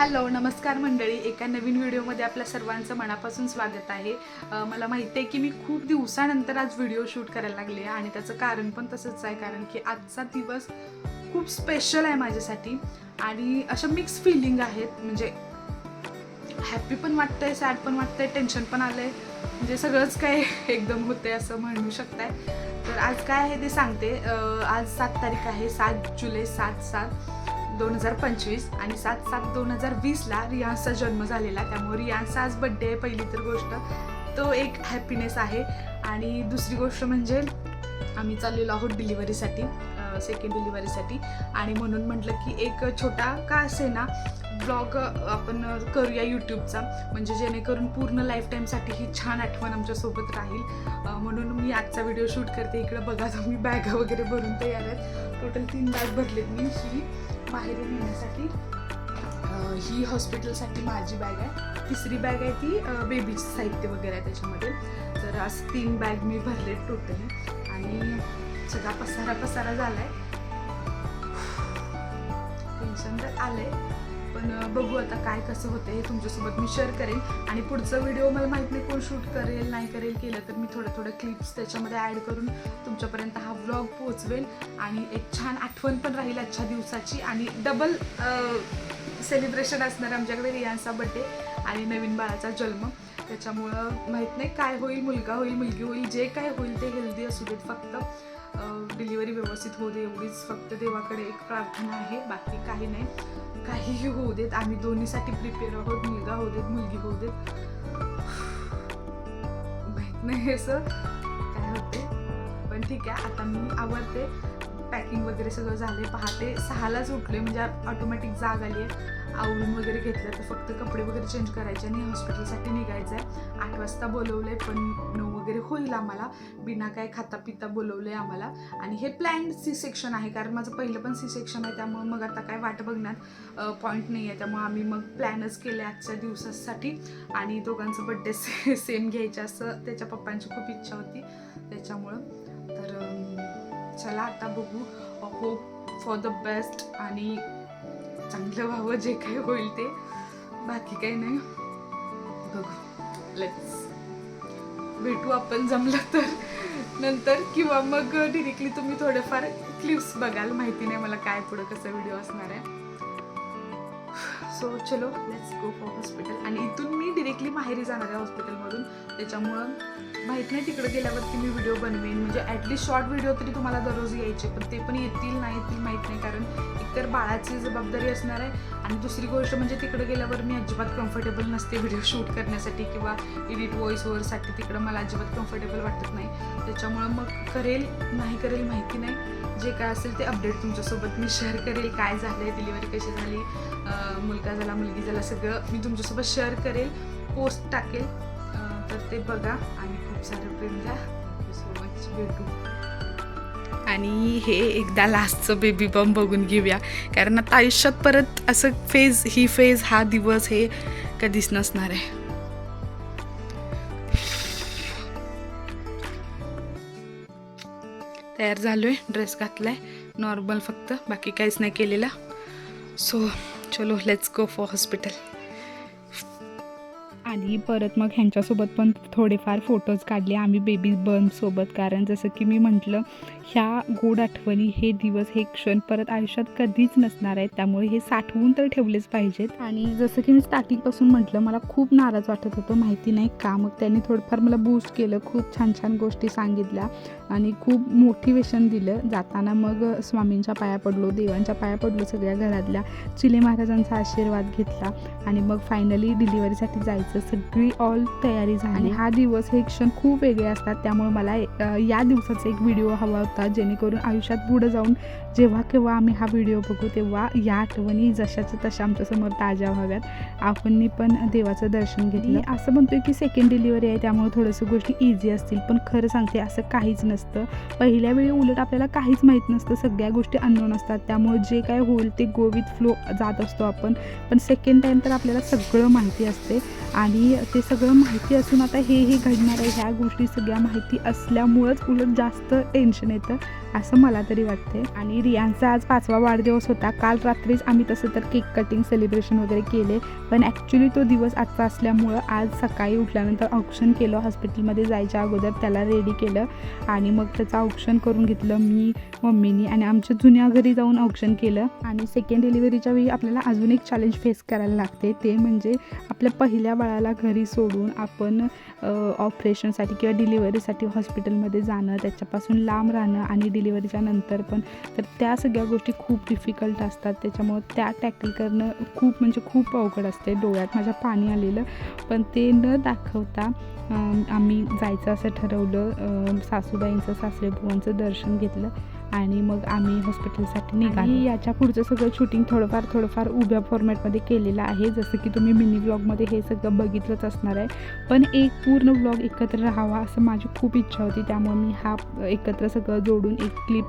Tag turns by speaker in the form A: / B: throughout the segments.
A: Hello नमस्कार मंडळी. एका नवीन व्हिडिओमध्ये आपल्या सर्वांचं मनापासून स्वागत आहे. मला माहिती आहे की मी खूप दिवसानंतर आज व्हिडिओ शूट करायला लागले आहे आणि त्याचं कारण पण तसंच आहे कारण की आजचा दिवस खूप स्पेशल आहे माझ्यासाठी आणि अशा मिक्स फिलिंग आहेत. म्हणजे हॅपी पण वाटतंय सॅड पण वाटतंय टेन्शन पण आलंय. म्हणजे सगळंच काय एकदम होतंय असं म्हणू शकताय. तर आज काय आहे ते सांगते. आज सात तारीख आहे सात जुलै सात सात. दोन हजार पंचवीस आणि सात सात दोन हजार वीसला रियाजचा जन्म झालेला. त्यामुळे रियान्सचा आज बड्डे आहे पहिली तर गोष्ट. तो एक हॅपीनेस आहे. आणि दुसरी गोष्ट म्हणजे आम्ही चाललेलो आहोत डिलिव्हरीसाठी सेकंड डिलिव्हरीसाठी आणि म्हणून म्हटलं की एक छोटा का असे ना ब्लॉग आपण करूया यूट्यूबचा म्हणजे जेणेकरून पूर्ण लाईफ टाईमसाठी ही छान आठवण आमच्यासोबत राहील. म्हणून मी आजचा व्हिडिओ शूट करते. इकडं बघा तुम्ही बॅग वगैरे भरून तयार आहेत. टोटल तीन बॅग भरलेत मी. ही बाहेर नेण्यासाठी. ही हॉस्पिटलसाठी माझी बॅग आहे. तिसरी बॅग आहे ती बेबीचं साहित्य वगैरे आहे त्याच्यामध्ये. तर आज तीन बॅग मी भरले टोटली आणि सगळा पसारा पसारा झाला आहे टेन्शन तर आलं आहे पण बघू आता काय कसं होतं हे तुमच्यासोबत मी शेअर करेन आणि पुढचा व्हिडिओ मला माहीत नाही कोण शूट करेल नाही करेल केलं तर मी थोडं थोडं क्लिप्स त्याच्यामध्ये ॲड करून तुमच्यापर्यंत हा व्लॉग पोहोचवेल. आणि एक छान आठवण पण राहील आजच्या दिवसाची. आणि डबल सेलिब्रेशन असणार आमच्याकडे रियांचा बड्डे आणि नवीन बाळाचा जन्म. त्याच्यामुळं माहीत नाही काय होईल मुलगा होईल मुलगी होईल जे काय होईल ते हेल्दी असू देत फक्त. डिलिव्हरी व्यवस्थित होऊ दे एवढीच. फक्त देवाकडे एक प्रार्थना आहे बाकी काही नाही. काहीही होऊ देत आम्ही दोन्हीसाठी प्रिपेअर आहोत मुलगा होऊ देत मुलगी होऊ देत. माहीत नाही असं काय होते पण ठीक आहे आता मी आवडते पॅकिंग वगैरे सगळं झाले पहाटे सहालाच उठले म्हणजे ऑटोमॅटिक जाग आली आहे. आवडून वगैरे घेतलं तर फक्त कपडे वगैरे चेंज करायचे आणि हॉस्पिटलसाठी निघायचं आहे आठ वाजता बोलवलंय पण नऊ वगैरे होईल आम्हाला. बिना काय खाता पिता बोलवलंय आम्हाला. आणि हे प्लॅन सी सेक्शन आहे कारण माझं पहिलं पण सी सेक्शन आहे त्यामुळे मग आता काय वाट बघण्यात पॉईंट नाही आहे त्यामुळे आम्ही मग प्लॅनच केले आजच्या दिवसासाठी. आणि दोघांचं बड्डे से सेम घ्यायचं असं त्याच्या पप्पांची खूप इच्छा होती. त्याच्यामुळं. तर चला आता बघू. होप फॉर द बेस्ट आणि चांगलं व्हावं जे काही होईल ते. बाकी काही नाही. बघू. लेट्स भेटू आपण जमलं तर. नंतर किंवा मग डिरेक्टली तुम्ही थोडेफार क्लिप्स बघाल. माहिती नाही मला काय पुढं कसं व्हिडिओ असणार आहे. सो चलो लेट्स गो फॉर हॉस्पिटल आणि इथून डायरेक्टली माहेरी जाणार आहे हॉस्पिटलमधून. त्याच्यामुळं माहीत नाही तिकडे गेल्यावरती मी व्हिडिओ बनवेन. म्हणजे ॲटलीस्ट शॉर्ट व्हिडिओ तरी तुम्हाला दररोज यायचे पण ते पण येतील नाही येतील माहीत नाही. कारण एकतर बाळाची जबाबदारी असणार आहे आणि दुसरी गोष्ट म्हणजे तिकडे गेल्यावर मी अजिबात कम्फर्टेबल नसते व्हिडिओ शूट करण्यासाठी किंवा एडिट व्हॉइस ओवरसाठी तिकडं मला अजिबात कम्फर्टेबल वाटत नाही. त्याच्यामुळं मग करेल नाही करेल माहिती नाही. जे काय असेल ते अपडेट तुमच्यासोबत मी शेअर करेल. काय झालं आहे डिलिव्हरी कशी झाली मुलगा झाला मुलगी झाला सगळं मी तुमच्यासोबत शेअर करेल. पोस्ट टाकेल. तर ते बघा. आणि खूप सारं प्रेम द्या. थँक्यू सो मच भेटू. आणि हे एकदा लास्टचं बेबी बम बघून घेऊया. कारण आता आयुष्यात परत असं फेज ही फेज हा दिवस हे कधीच नसणार आहे. तयार झालोय. ड्रेस घातलाय. नॉर्मल फक्त. बाकी काहीच नाही केलेलं. सो चलो लेट्स गो फॉर हॉस्पिटल
B: आणि परत मग ह्यांच्यासोबत पण थोडेफार फोटोज काढले. आम्ही बेबी बर्नसोबत कारण जसं की मी म्हटलं ह्या गोड आठवणी हे दिवस हे क्षण परत आयुष्यात कधीच नसणार आहेत. त्यामुळे हे साठवून तर ठेवलेच पाहिजेत. आणि जसं की मी स्टार्टिंगपासून म्हटलं मला खूप नाराज वाटत होतं माहिती नाही का? मग त्यांनी थोडंफार मला बूस्ट केलं खूप छान छान गोष्टी सांगितल्या आणि खूप मोटिवेशन दिलं. जाताना मग स्वामींच्या पाया पडलो देवांच्या पाया पडलो सगळ्या घरातल्या. चिले महाराजांचा आशीर्वाद घेतला आणि मग फायनली डिलिव्हरीसाठी जायचं. सगळी ऑल तयारी झाली. आणि हा दिवस हे क्षण खूप वेगळे असतात. त्यामुळे मला या दिवसाचा एक व्हिडिओ हवा होता. जेणेकरून आयुष्यात पुढे जाऊन जेव्हा केव्हा आम्ही हा व्हिडिओ बघू तेव्हा या आठवणी जशाच्या तशा आमच्यासमोर ताज्या व्हाव्यात. आपणनी पण देवाचं दर्शन घेतलं. असं म्हणतोय की सेकंड डिलिव्हरी आहे त्यामुळे थोडंसं गोष्टी इझी असतील. पण खरं सांगते असं काहीच नसतं. पहिल्या वेळी उलट आपल्याला काहीच माहीत नसतं. सगळ्या गोष्टी अननोन असतात. त्यामुळे जे काय होईल ते गो विथ फ्लो जात असतो आपण. पण सेकंड टाईम तर आपल्याला सगळं माहिती असते. आणि ते सगळं माहिती असून आता हे हे घडणार आहे ह्या गोष्टी सगळ्या माहिती असल्यामुळंच उलट जास्त टेन्शन येतं. असं मला तरी वाटते आणि
A: रियांचा आज पाचवा वाढदिवस होता. काल रात्रीच आम्ही तसं तर केक कटिंग सेलिब्रेशन वगैरे केले. पण ॲक्च्युली तो दिवस आजचा असल्यामुळं आज सकाळी उठल्यानंतर औक्षण केलं. हॉस्पिटलमध्ये जायच्या अगोदर त्याला रेडी केलं. आणि मग त्याचं औक्षण करून घेतलं. मी मम्मीनी आणि आमच्या जुन्या घरी जाऊन औक्षण केलं. आणि सेकंड डिलिव्हरीच्या वेळी आपल्याला अजून एक चॅलेंज फेस करायला लागते. ते म्हणजे आपल्या पहिल्या बाळाला घरी सोडून आपण ऑपरेशनसाठी किंवा डिलिव्हरीसाठी हॉस्पिटलमध्ये जाणं त्याच्यापासून लांब राहणं आणि डिलिव्हरीच्या नंतर पण. तर त्या सगळ्या गोष्टी खूप डिफिकल्ट असतात. त्याच्यामुळं त्या टॅकल करणं खूप म्हणजे खूप अवघड असते डोळ्यात माझ्या पाणी आलेलं. पण ते न दाखवता आम्ही जायचं असं ठरवलं. सासूबाईंचं सासरेबुवांचं दर्शन घेतलं. आणि मग आम्ही हॉस्पिटलसाठी निघालो. याच्या पुढचं सगळं शूटिंग थोडंफार थोडंफार उभ्या फॉर्मॅटमध्ये केलेलं आहे. जसं की तुम्ही मिनी ब्लॉगमध्ये हे सगळं बघितलंच असणार आहे. पण एक पूर्ण ब्लॉग एकत्र राहावा असं माझी खूप इच्छा होती. त्यामुळे मी हा एकत्र सगळं जोडून एक क्लिप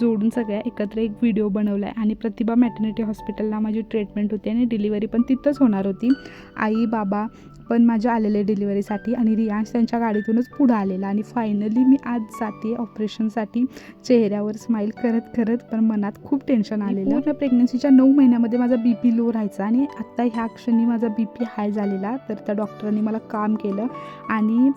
A: जोडून सगळ्या एकत्र एक व्हिडिओ बनवला आहे आणि प्रतिभा मॅटर्निटी हॉस्पिटलला माझी ट्रीटमेंट होती आणि डिलिव्हरी पण तिथंच होणार होती. आई बाबा पण माझ्या आलेले डिलिव्हरीसाठी आणि रियांश त्यांच्या गाडीतूनच पुढं आलेला. आणि फायनली मी आज जाते ऑपरेशनसाठी चेहऱ्यावर स्माईल करत करत पण मनात खूप टेन्शन आलेलं. पूर्ण प्रेग्नन्सीच्या नऊ महिन्यामध्ये माझा बी पी लो राहायचा आणि आत्ता ह्या क्षणी माझा बी पी हाय झालेला. तर त्या डॉक्टरांनी मला काम केलं. आणि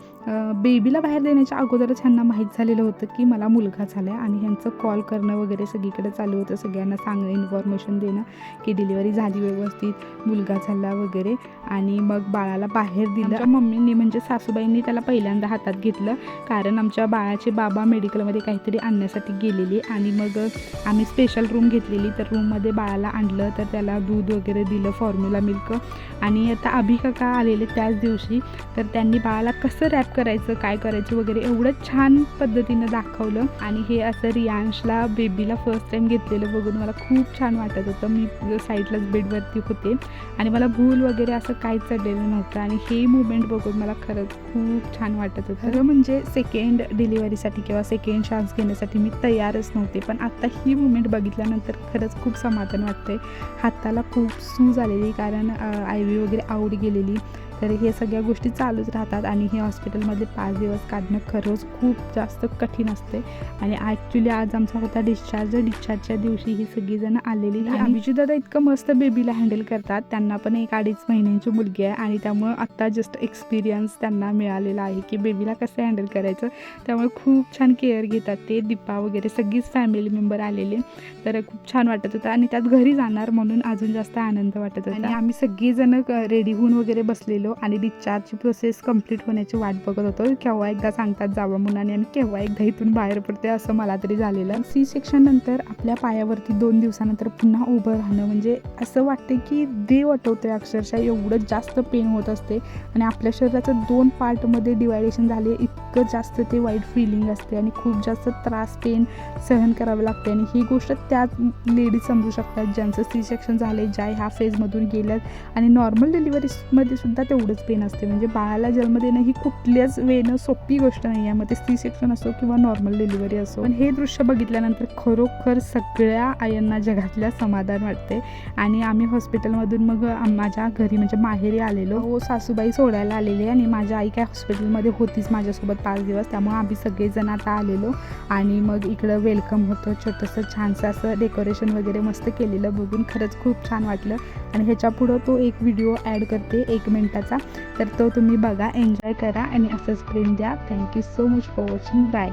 A: बेबीला बाहेर देण्याच्या अगोदरच ह्यांना माहीत झालेलं होतं की मला मुलगा झाला आहे आणि ह्यांचं कॉल करणं वगैरे सगळीकडे चालू होतं. सगळ्यांना सांगणं इन्फॉर्मेशन देणं की डिलिव्हरी झाली व्यवस्थित मुलगा झाला वगैरे. आणि मग बाळाला बाहेर दिलं. मम्मींनी म्हणजे सासूबाईंनी त्याला पहिल्यांदा हातात घेतलं. कारण आमच्या बाळाचे बाबा मेडिकलमध्ये काहीतरी आणण्यासाठी गेलेले. आणि मग आम्ही स्पेशल रूम घेतलेली. तर रूममध्ये बाळाला आणलं. तर त्याला दूध वगैरे दिलं फॉर्म्युला मिल्क आणि आता अभि काका आलेले त्याच दिवशी. तर त्यांनी बाळाला कसं रॅप करायचं काय करायचं वगैरे एवढं छान पद्धतीनं दाखवलं. आणि हे असं रियांशला बेबीला फर्स्ट टाईम घेतलेलं बघून मला खूप छान वाटत होतं. मी साईडलाच बेडवरती होते आणि मला भूल वगैरे असं काहीच चढलेलं नव्हतं आणि हे मुवमेंट बघून मला खरंच खूप छान वाटत होतं. खरं म्हणजे सेकंड डिलिव्हरीसाठी किंवा सेकंड चान्स घेण्यासाठी मी तयारच नव्हते. पण आत्ता ही मुवमेंट बघितल्यानंतर खरंच खूप समाधान वाटतंय. हाताला खूप सूज आलेली कारण आय व्ही वगैरे आवड गेलेली. तर हे सगळ्या गोष्टी चालूच राहतात आणि हे हॉस्पिटलमध्ये पाच दिवस काढणं खरंच खूप जास्त कठीण असते. आणि ॲक्च्युली आज आमचा होता डिस्चार्ज डिस्चार्जच्या दिवशी ही सगळीजण आलेली. आणि अभिजित दादा इतकं मस्त बेबीला हँडल करतात. त्यांना पण एक अडीच महिन्यांची मुलगी आहे आणि त्यामुळं आत्ता जस्ट एक्सपिरियन्स त्यांना मिळालेला आहे की बेबीला कसं हँडल करायचं. त्यामुळे खूप छान केअर घेतात ते. दीपा वगैरे सगळीच फॅमिली मेंबर आलेले. तर खूप छान वाटत होतं आणि त्यात घरी जाणार म्हणून अजून जास्त आनंद वाटत होता. आणि आम्ही सगळीजण रेडी होऊन वगैरे बसलेलो. आणि डिस्चार्जची प्रोसेस कंप्लीट होण्याची वाट बघत होतो. केव्हा एकदा सांगतात जावा म्हणून आणि केव्हा एकदा इथून बाहेर पडते असं मला तरी झालेलं. सी सेक्शन नंतर आपल्या पायावरती दोन दिवसानंतर पुन्हा उभं राहणं. म्हणजे असं वाटते की देव आठवतोय अक्षरशः एवढं जास्त पेन होत असते. आणि आपल्या शरीराचं दोन पार्टमध्ये डिवायडेशन झाले इतकं जास्त ते वाईट फिलिंग असते आणि खूप जास्त त्रास पेन सहन करावं लागते. आणि ही गोष्ट त्या लेडीज समजू शकतात. ज्यांचं सी सेक्शन झाले ज्या ह्या फेजमधून गेल्यात. आणि नॉर्मल डिलिव्हरीमध्ये सुद्धा एवढंच पेन असते. म्हणजे बाळाला जन्म देणं ही कुठल्याच वेळेनं सोपी गोष्ट नाही आहे मग ते सी सेक्शन असो किंवा नॉर्मल डिलिव्हरी असो. पण हे दृश्य बघितल्यानंतर खरोखर सगळ्या आयांना जगातल्या समाधान वाटते. आणि आम्ही हॉस्पिटलमधून मग माझ्या घरी म्हणजे माहेरी आलेलो. हो सासूबाई सोडायला आलेली आणि माझ्या आई काय हॉस्पिटलमध्ये होतीच माझ्यासोबत पाच दिवस. त्यामुळे आम्ही सगळेजण आता आलेलो. आणि मग इकडं वेलकम होतं. छोटंसं छानसं असं डेकोरेशन वगैरे मस्त केलेलं बघून खरंच खूप छान वाटलं. आणि ह्याच्या पुढं तो एक व्हिडिओ ॲड करते एक मिनटाचा. तर तो तुम्ही बघा एन्जॉय करा आणि असंच प्रेम द्या. Thank you so much for watching bye